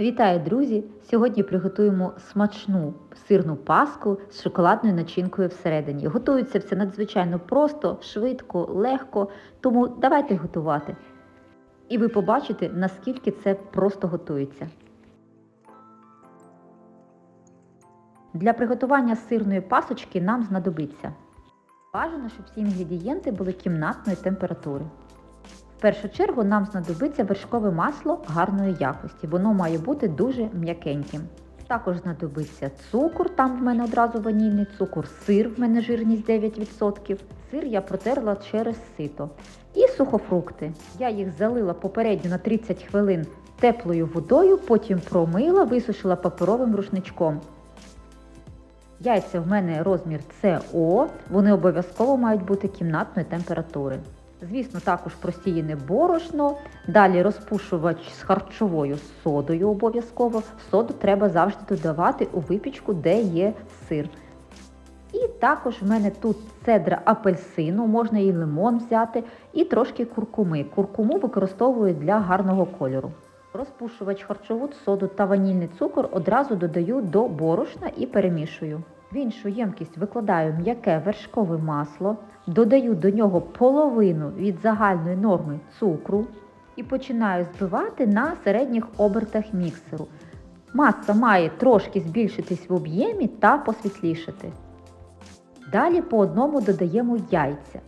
Вітаю, друзі! Сьогодні приготуємо смачну сирну паску з шоколадною начинкою всередині. Готується все надзвичайно просто, швидко, легко, тому давайте готувати. І ви побачите, наскільки це просто готується. Для приготування сирної пасочки нам знадобиться бажано, щоб всі інгредієнти були кімнатної температури. В першу чергу нам знадобиться вершкове масло гарної якості, воно має бути дуже м'якеньким. Також знадобиться цукор, там в мене одразу ванільний цукор, сир, в мене жирність 9%. Сир я протерла через сито. І сухофрукти. Я їх залила попередньо на 30 хвилин теплою водою, потім промила, висушила паперовим рушничком. Яйця в мене розмір СО, вони обов'язково мають бути кімнатної температури. Звісно, також просіяне борошно, далі розпушувач з харчовою содою обов'язково. Соду треба завжди додавати у випічку, де є сир. І також в мене тут цедра апельсину, можна і лимон взяти, і трошки куркуми. Куркуму використовую для гарного кольору. Розпушувач харчову соду та ванільний цукор одразу додаю до борошна і перемішую. В іншу ємкість викладаю м'яке вершкове масло, додаю до нього половину від загальної норми цукру і починаю збивати на середніх обертах міксеру. Маса має трошки збільшитись в об'ємі та посвітлішати. Далі по одному додаємо яйця.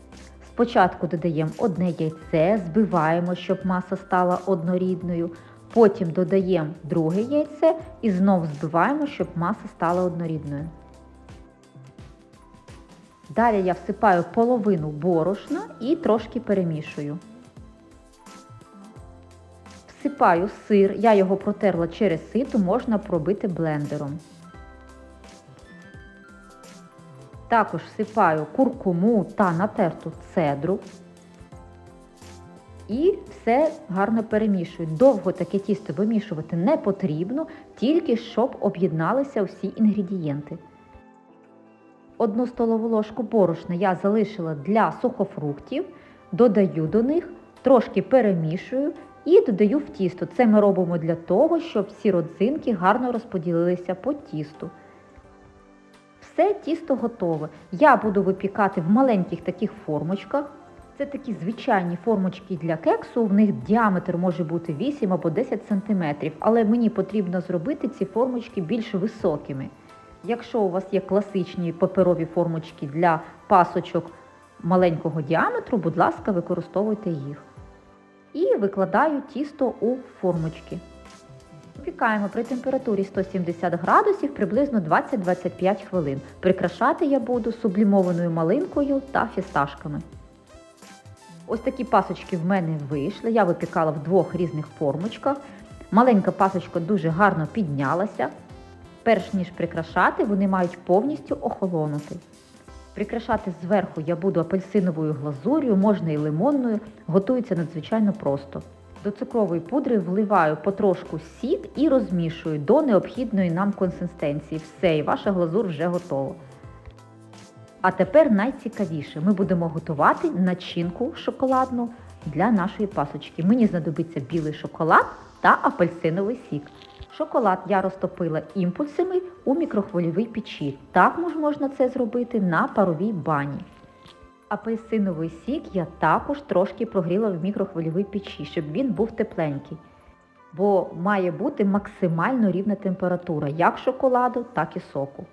Спочатку додаємо одне яйце, збиваємо, щоб маса стала однорідною. Потім додаємо друге яйце і знову збиваємо, щоб маса стала однорідною. Далі я всипаю половину борошна і трошки перемішую. Всипаю сир, я його протерла через сито, можна пробити блендером. Також всипаю куркуму та натерту цедру. І все гарно перемішую. Довго таке тісто вимішувати не потрібно, тільки щоб об'єдналися всі інгредієнти. Одну столову ложку борошна я залишила для сухофруктів, додаю до них, трошки перемішую і додаю в тісто. Це ми робимо для того, щоб всі родзинки гарно розподілилися по тісту. Все тісто готове. Я буду випікати в маленьких таких формочках. Це такі звичайні формочки для кексу, в них діаметр може бути 8 або 10 см, але мені потрібно зробити ці формочки більш високими. Якщо у вас є класичні паперові формочки для пасочок маленького діаметру, будь ласка, використовуйте їх. І викладаю тісто у формочки. Випікаємо при температурі 170 градусів приблизно 20-25 хвилин. Прикрашати я буду сублімованою малинкою та фісташками. Ось такі пасочки в мене вийшли. Я випікала в двох різних формочках. Маленька пасочка дуже гарно піднялася. Перш ніж прикрашати, вони мають повністю охолонути. Прикрашати зверху я буду апельсиновою глазур'ю, можна і лимонною, готується надзвичайно просто. До цукрової пудри вливаю потрошку сік і розмішую до необхідної нам консистенції. Все, і ваша глазур вже готова. А тепер найцікавіше, ми будемо готувати начинку шоколадну для нашої пасочки. Мені знадобиться білий шоколад та апельсиновий сік. Шоколад я розтопила імпульсами у мікрохвильовій печі. Також можна це зробити на паровій бані. Апельсиновий сік я також трошки прогріла в мікрохвильовій печі, щоб він був тепленький. Бо має бути максимально рівна температура як шоколаду, так і соку.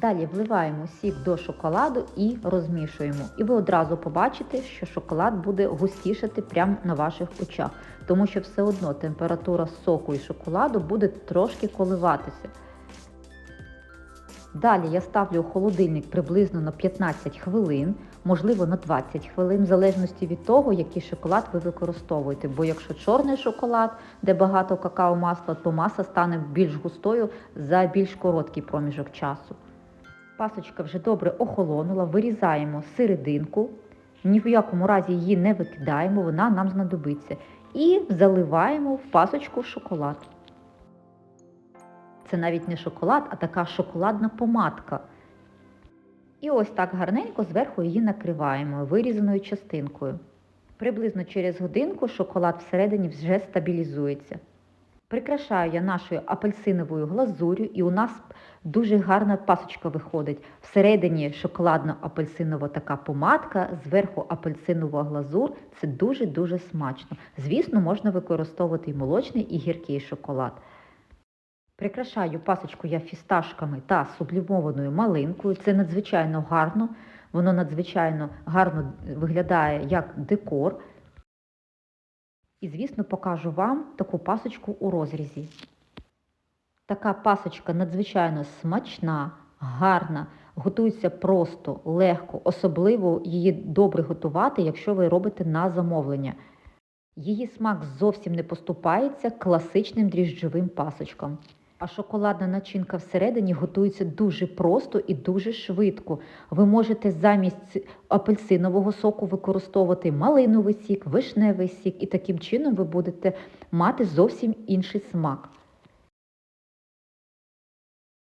Далі вливаємо сік до шоколаду і розмішуємо. І ви одразу побачите, що шоколад буде густішати прямо на ваших очах, тому що все одно температура соку і шоколаду буде трошки коливатися. Далі я ставлю у холодильник приблизно на 15 хвилин, можливо на 20 хвилин, в залежності від того, який шоколад ви використовуєте. Бо якщо чорний шоколад, де багато какао-масла, то маса стане більш густою за більш короткий проміжок часу. Пасочка вже добре охолонула, вирізаємо серединку, ні в якому разі її не викидаємо, вона нам знадобиться. І заливаємо в пасочку шоколад. Це навіть не шоколад, а така шоколадна помадка. І ось так гарненько зверху її накриваємо вирізаною частинкою. Приблизно через годинку шоколад всередині вже стабілізується. Прикрашаю я нашою апельсиновою глазур'ю, і у нас дуже гарна пасочка виходить. Всередині шоколадно-апельсинова така помадка, зверху апельсинова глазур. Це дуже-дуже смачно. Звісно, можна використовувати і молочний, і гіркий шоколад. Прикрашаю пасочку я фісташками та сублімованою малинкою. Це надзвичайно гарно. Воно надзвичайно гарно виглядає як декор. І, звісно, покажу вам таку пасочку у розрізі. Така пасочка надзвичайно смачна, гарна, готується просто, легко, особливо її добре готувати, якщо ви робите на замовлення. Її смак зовсім не поступається класичним дріжджовим пасочкам. А шоколадна начинка всередині готується дуже просто і дуже швидко. Ви можете замість апельсинового соку використовувати малиновий сік, вишневий сік, і таким чином ви будете мати зовсім інший смак.